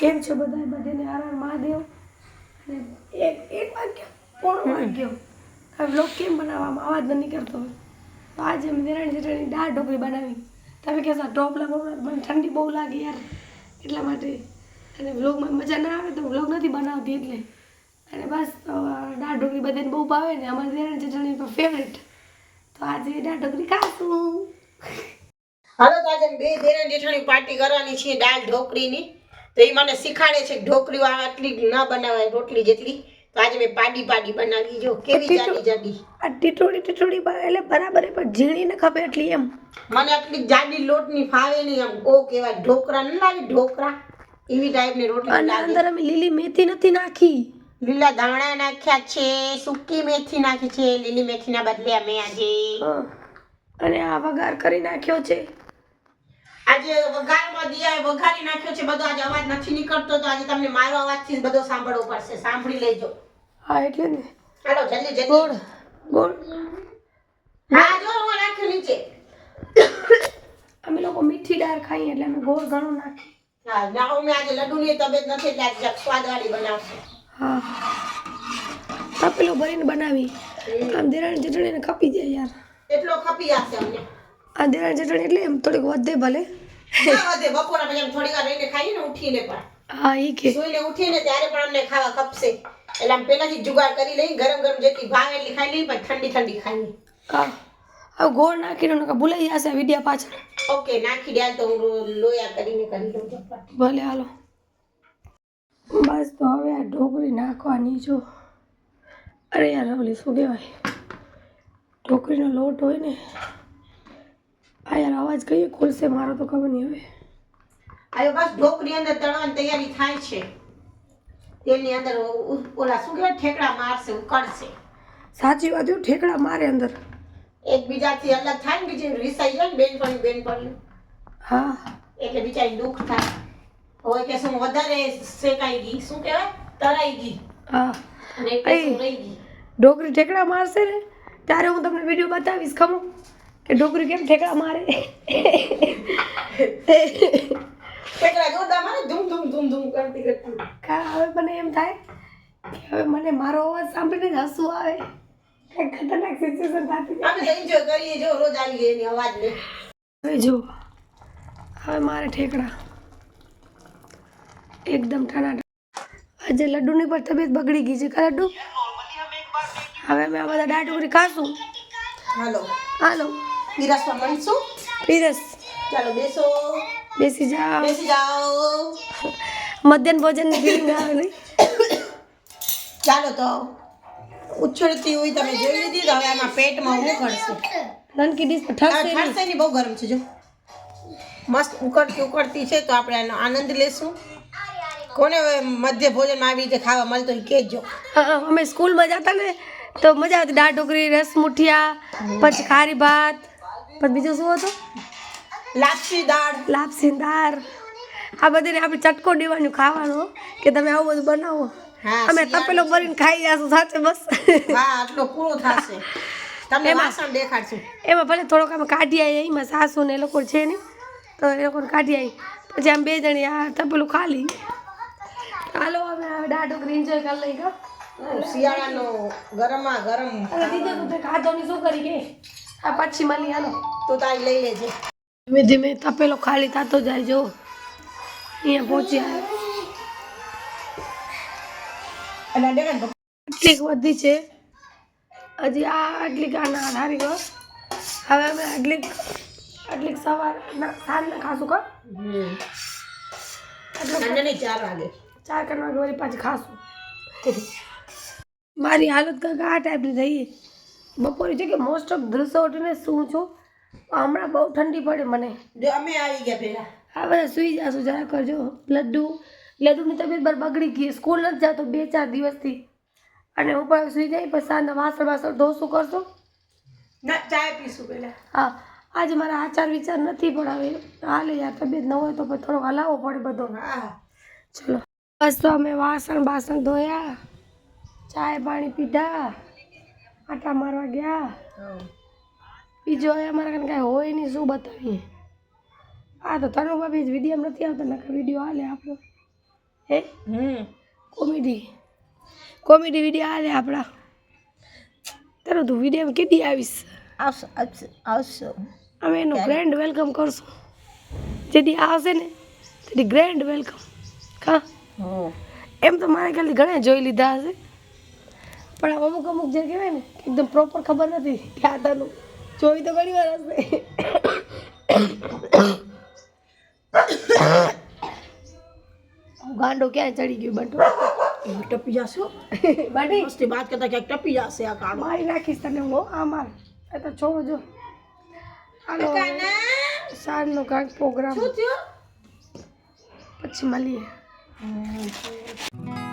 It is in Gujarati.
કેમ છો બધા બધાને આરામ મહાદેવ અને એક એક વાક્ય પોણો વાગ્યો. હવે બ્લોગ કેમ બનાવવામાં? અવાજ ન નીકળતો હોય તો આજે અમે દેરાણી જેઠાણી દાળ ઢોકળી બનાવી. તમે કહેશો ઢોકળા બપલા મને ઠંડી બહુ લાગે યાર. એટલા માટે. અને વ્લોગમાં મજા ના આવે તો વ્લોગ નથી બનાવતી એટલે. અને બસ તો દાળ ઢોકળી બધાને બહુ ભાવે ને અમારી દેરાણી જેઠાણી પણ ફેવરેટ તો આજે દાળ ઢોકળી ખાશું. હાલો તો આજે બે દેરાણી જેઠાણી પાર્ટી કરવાની છે દાળ ઢોકળીની. તો એ મને શીખાડે છે ઢોકળી આટલી ન બનાવાય રોટલી જેટલી. તો આજે મેં પાડી પાડી બનાવી. જો કેવી જાડી જાડી. આ ટીટોડી ટીટોડી એટલે બરાબર પણ ઝીણી ને ખપે એટલી એમ. મને આટલી જાડી લોટની ફાવે નહીં એમ. ઓ કેવાય ઢોકરા ન લાગે ઢોકરા એવી ટાઈપની રોટલી અને અંદર અમે લીલી મેથી નથી નાખી. લીલા ધાણા નાખ્યા છે સૂકી મેથી નાખી છે. લીલી મેથીના બદલે અમે આજે. અને આ વઘાર કરી નાખ્યો છે. આજે વઘારમાં દિયા વઘારી નાખ્યો છે બધો આજે અવાજ નથી નીકળતો તો આજે તમને મારો અવાજથી બધો સાંભળવો પડશે. સાંભળી લેજો. હા એટલે ને. હાલો જલ્દી ગોળ જલ્દી ગોળ હા જો હું નાખ્યું નીચે. અમે લોકો મીઠી દાળ ખાઈએ એટલે અમે ગોળ ઘણું નાખીએ. હા ના મેં આજે લડ્ડુની તબિયત નથી એટલે આજે સ્વાદવાળી બનાવશે. હા. તપેલો ભરીને બનાવી. આમ દેરાણી ચટણીને કપી જાય યાર. એટલો કપી આવશે અમને. આ દેરાણી ચટણી એટલે એમ થોડીક વધે ભલે. બપોરા પછી થોડી વાર રહીને ખાઈએ ને ઉઠીને પણ. હા એ કે. સુઈને ઉઠીને ત્યારે પણ અમને ખાવા ખપશે. એટલે આમ પહેલાથી જુગાડ કરી લઈ ગરમ ગરમ જેટલી ભાવે એટલી ખાઈ લઈ પણ ઠંડી ઠંડી ખાઈએ. હા. હવે ગોળ નાખીને નકર ભૂલાઈ જશે વિડિયા પાછળ. ઓકે નાખી દે તો હું લોયા કરીને કરી લઉં ભલે હાલો. બસ તો હવે આ ઢોકળી નાખવાની જો. અરે યાર ઓલી શું કહેવાય? ઢોકળીનો લોટ હોય ને આ યાર અવાજ કઈ ખોલશે મારો તો ખબર નહીં હવે. આયો બસ ઢોકરી અંદર તળવાની તૈયારી થાય છે. તેની અંદર ઓલા શું કહેવાય ઠેકડા મારશે ઉકળશે. સાચી વાત એવું ઠેકડા મારે અંદર. એકબીજાથી અલગ થાય ને બીજી રિસાઈ જાય ને બેનપણી બેનપણી હા. એટલે બિચારી દુઃખ થાય. હોય કે શું વધારે શેકાઈ ગઈ શું કહેવાય? તરાઈ ગઈ. હા. અને રહી ગઈ. ઢોકળી ઠેકડા મારશે ને ત્યારે હું તમને વીડિયો બતાવીશ ખમો કે ઢોકળી કેમ ઠેકડા મારે? ઠેકડા જોતા મારે ધૂમ ધૂમ ધૂમ ધૂમ કરતી કરતી. કા હવે મને એમ થાય કે હવે મને મારો અવાજ સાંભળીને જ હસવું આવે. કંઈક ખતરનાક સિચ્યુએશન થતી. અમે તો એન્જોય કરીએ જો રોજ આવી એની અવાજને. હવે જો હવે મારે ઠેકડા. એકદમ ઠાણા આજે લડ્ડુની પણ તબિયત બગડી ગઈ છે કા લડ્ડુ? હવે અમે આ બધા દાળ ઢોકળી ખાશું. હાલો. હાલો. પીરસવા માંડશું પીરસ. ચાલો બેસો. બેસી જાઓ. બેસી જાઓ. મધ્યાહન ભોજન ફિલિંગ આવે નહીં? ચાલો તો ઉછળતી હોય તમે જોઈ લીધી તો હવે આમાં પેટમાં ઉકળશે નાનકી ડીશ ઠરશે નહીં. બહુ ગરમ છે જો. મસ્ત ઉકળતી ઉકળતી છે તો આપણે આનો આનંદ લેશું. કોને હવે મધ્ય ભોજનમાં આવી રીતે ખાવા મળતો હોય કહેજો. હા, હા, અમે સ્કૂલમાં જતા ને તો મજા આવતી. દાળ ઢોકળી રસ મુઠિયા પછી ખારી ભાત પછી બીજું શું હતું? લાપસી દાળ. લાપસી દાળ. આ બધાને આપણે ચટકો દેવાનું ખાવાનું કે તમે આવું બધું બનાવો. અમે તપેલો ભરીને ખાઈ જશું સાચે બસ. હા આટલો પૂરો થશે. તમને વાસણ દેખાડશું. એમાં ભલે થોડોક અમે કાઢી આવીએ એમાં સાસુ ને એ લોકો છે ને તો એ લોકોને કાઢી આવી પછી આમ બે જણી આ તપેલું ખાલી. હાલો અમે દાળ ઢોકળી એન્જોય કરી લઈ ગયો શિયાળાનો ગરમ અને દીદી તું ખાધો ની શું કરી કે? આ પછી મળી હાલો. તો તારી લઈ લેજે. ધીમે ધીમે તપેલો ખાલી થતો જાય જો. અહીંયા પહોંચી આવ્યો. અને દેખાય ને આટલીક વધી છે. હજી આ આટલીક આના આધારી ગયો. હવે અમે આટલીક આટલીક સવાર ના સાંજના ખાશું કા હમ. આટલું સાંજે નહીં ચાર વાગે. ચાર કણ વાગે પાછી ખાશું. મારી હાલત કંઈક આ ટાઈપની થઈ બપોરે છે કે મોસ્ટ ઓફ દિવસો ઉઠીને શું છું? હમણાં બહુ ઠંડી પડે મને. જો અમે આવી ગયા પેલા હા બધા સુઈ જાશું જરા કરજો. લડ્ડુ. લડ્ડુની તબિયત બર બગડી ગઈ. સ્કૂલ નથી જતો બે ચાર દિવસથી. અને હું પણ સુઈ જાય પછી સાંજના વાસણ વાસણ ધોશું કરશું. ના ચાય પીશું પેલા હા. આજે મારા આચાર વિચાર નથી પણ હવે હાલે યાર તબિયત ન હોય તો પછી થોડોક હલાવવો પડે બધો. હા. ચલો. બસ તો અમે વાસણ બાસણ ધોયા ચાય પાણી પીધા. આટા મારવા ગયા. બીજો હવે અમારા કને કાંઈ હોય નહીં શું બતાવીએ? આ તો તનુ ભાભી વીડિયો નથી આવતો નકર વીડિયો હાલે આપણો. હે? હમ. કોમેડી. કોમેડી વીડિયો હાલે આપણા. તારો તું વીડિયો કેટલી આવીશ? આવશો આવશો આવશો. અમે એનું ગ્રેન્ડ વેલકમ કરશું. જેથી આવશે ને તેથી ગ્રેન્ડ વેલકમ કા? એમ તો મારે ખાલી ઘણા જોઈ લીધા હશે. પણ આમ અમુક અમુક જે કહેવાય ને કે એકદમ પ્રોપર ખબર નથી કે આ તાનું જોઈ તો ઘણી વાર હશે. હું ગાંડો ક્યાં ચડી ગયો બંટો? ટપી જશો? બાટી? મસ્તી વાત કરતા ક્યાંક ટપી જશે આ કાળો મારી નાખીશ તને હું આ માર. એ તો છોડો જો. હાલો સાંજનો કાંઈક પ્રોગ્રામ શું થયું? પછી મળીએ. હમ.